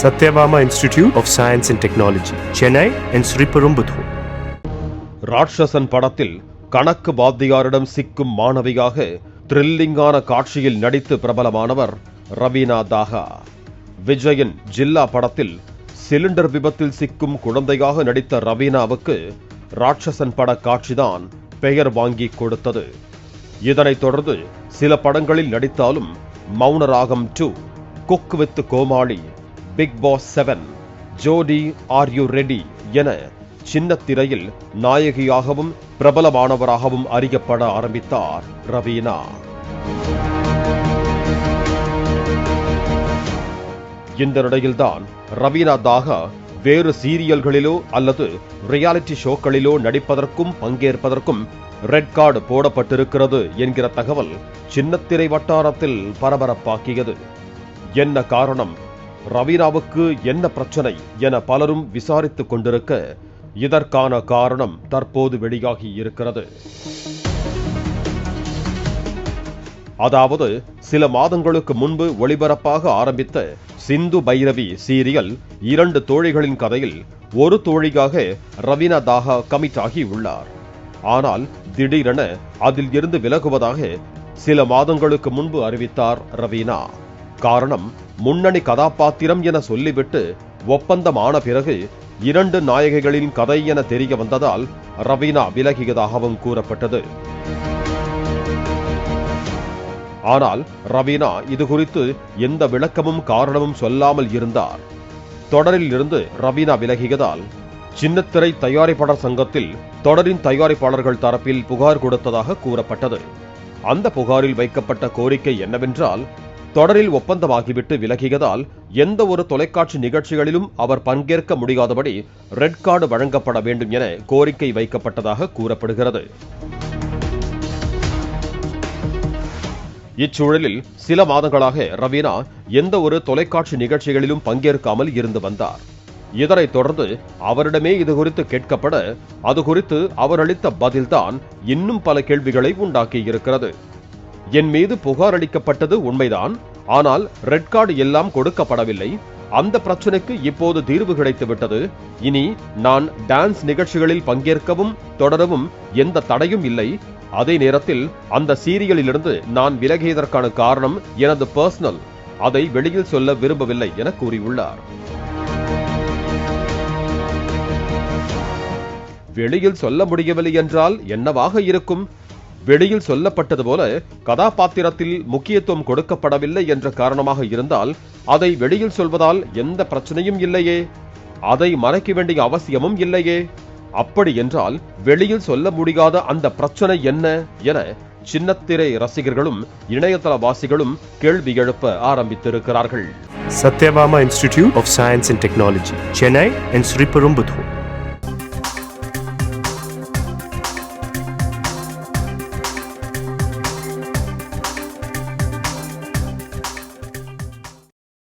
Sathyabama Institute of Science and Technology Chennai and Sriperumbudur Ratsasan படத்தில் கணக்கு வாத்தியாரிடம் சிக்கும் மாணவியாக த்ரில்லிங்கான காட்சியில் நடித்து பிரபலமானவர் ரவீனா தாகா. விஜயன் ஜில்லா படத்தில் சிலிண்டர் விபத்தில் சிக்கும் குழந்தையாக நடித்த ரவீனாவுக்கு ராட்சசன் பட காட்சிதான் பெயர் வாங்கி கொடுத்தது. இதனைத் தொடர்ந்து சில படங்களில் நடித்தாலும் Mounaragam two Cook with Komali Bigg Boss seven Jodi are you ready என சின்ன திரையில் நாயகியாகவும் பிரபலமானவராகவும் அறியப்பட ஆரம்பித்தார் ரவீனா. இந்த நிலையில்தான் ரவீனா தாகா வேறு சீரியல்களிலோ அல்லது ரியாலிட்டி ஷோக்களிலோ நடிப்பதற்கும் பங்கேற்பதற்கும் ரெட் கார்டு போடப்பட்டிருக்கிறது என்கிற தகவல் சின்னத்திரை வட்டாரத்தில் பரபரப்பாக்கியது. என்ன காரணம்? ரவீராவுக்கு என்ன பிரச்சனை என பலரும் விசாரித்துக் கொண்டிருக்க இதற்கான காரணம் தற்போது வெளியாகி இருக்கிறது. அதாவது சில மாதங்களுக்கு முன்பு ஒளிபரப்பாக ஆரம்பித்த சிந்து பைரவி சீரியல் இரண்டு தோழிகளின் கதையில் ஒரு தோழியாக ரவீனா தாகா கமிட் ஆகி உள்ளார். ஆனால் திடீரென அதில் இருந்து விலகுவதாக சில மாதங்களுக்கு முன்பு அறிவித்தார் ரவீனா. காரணம் முன்னணி கதாபாத்திரம் என சொல்லிவிட்டு ஒப்பந்தம் ஆன பிறகு இரண்டு நாயகிகளின் கதை என தெரிய வந்ததால் ரவீனா விலகியதாகவும் கூறப்பட்டது. ஆனால் ரவீனா இது குறித்து எந்த விளக்கமும் காரணமும் சொல்லாமல் இருந்தார். தொடரில் இருந்து ரவீனா விலகியதால் சின்னத்திரை தயாரிப்பாளர் சங்கத்தில் தொடரின் தயாரிப்பாளர்கள் தரப்பில் புகார் கொடுத்ததாக கூறப்பட்டது. அந்த புகாரில் வைக்கப்பட்ட கோரிக்கை என்னவென்றால் தொடரில் ஒப்பந்தமாகிவிட்டு விலகியதால் எந்த ஒரு தொலைக்காட்சி நிகழ்ச்சிகளிலும் அவர் பங்கேற்க முடியாதபடி ரெட் கார்டு வழங்கப்பட வேண்டும் என கோரிக்கை வைக்கப்பட்டதாக கூறப்படுகிறது. இச்சூழலில் சில மாதங்களாக ரவீனா எந்த ஒரு தொலைக்காட்சி நிகழ்ச்சிகளிலும் பங்கேற்காமல் இருந்து வந்தார். இதனைத் தொடர்ந்து அவரிடமே இது குறித்து கேட்கப்பட அது குறித்து அவர் அளித்த பதில்தான் இன்னும் பல கேள்விகளை உண்டாக்கியிருக்கிறது. என் மீது புகார் அளிக்கப்பட்டது உண்மைதான். ஆனால் ரெட் கார்டு எல்லாம் கொடுக்கப்படவில்லை. அந்த பிரச்சனைக்கு இப்போது தீர்வு கிடைத்து விட்டது இனி நான் டான்ஸ் நிகழ்ச்சிகளில் பங்கேற்கவும் தொடரவும் எந்த தடையும் இல்லை. அதே நேரத்தில் அந்த சீரியலிலிருந்து நான் விலகியதற்கான காரணம் எனது பர்சனல் அதை வெளியில் சொல்ல விரும்பவில்லை என கூறியுள்ளார். வெளியில் சொல்ல முடியவில்லை என்றால் என்னவாக இருக்கும்? வெளியில் சொல்லப்பட்டது போல கதாபாத்திரத்தில் முக்கியத்துவம் கொடுக்கப்படவில்லை என்ற காரணமாக இருந்தால் அதை வெளியில் சொல்வதால் எந்த பிரச்சனையும் இல்லையே. அதை மறைக்க வேண்டிய அவசியமும் இல்லையே. அப்படி என்றால் வெளியில் சொல்ல முடியாத அந்த பிரச்சனை என்ன என சின்னத்திரை ரசிகர்களும் இணையதளவாசிகளும் கேள்வி எழுப்ப ஆரம்பித்திருக்கிறார்கள். Sathyabama Institute of Science and Technology Chennai and Sriperumbudur.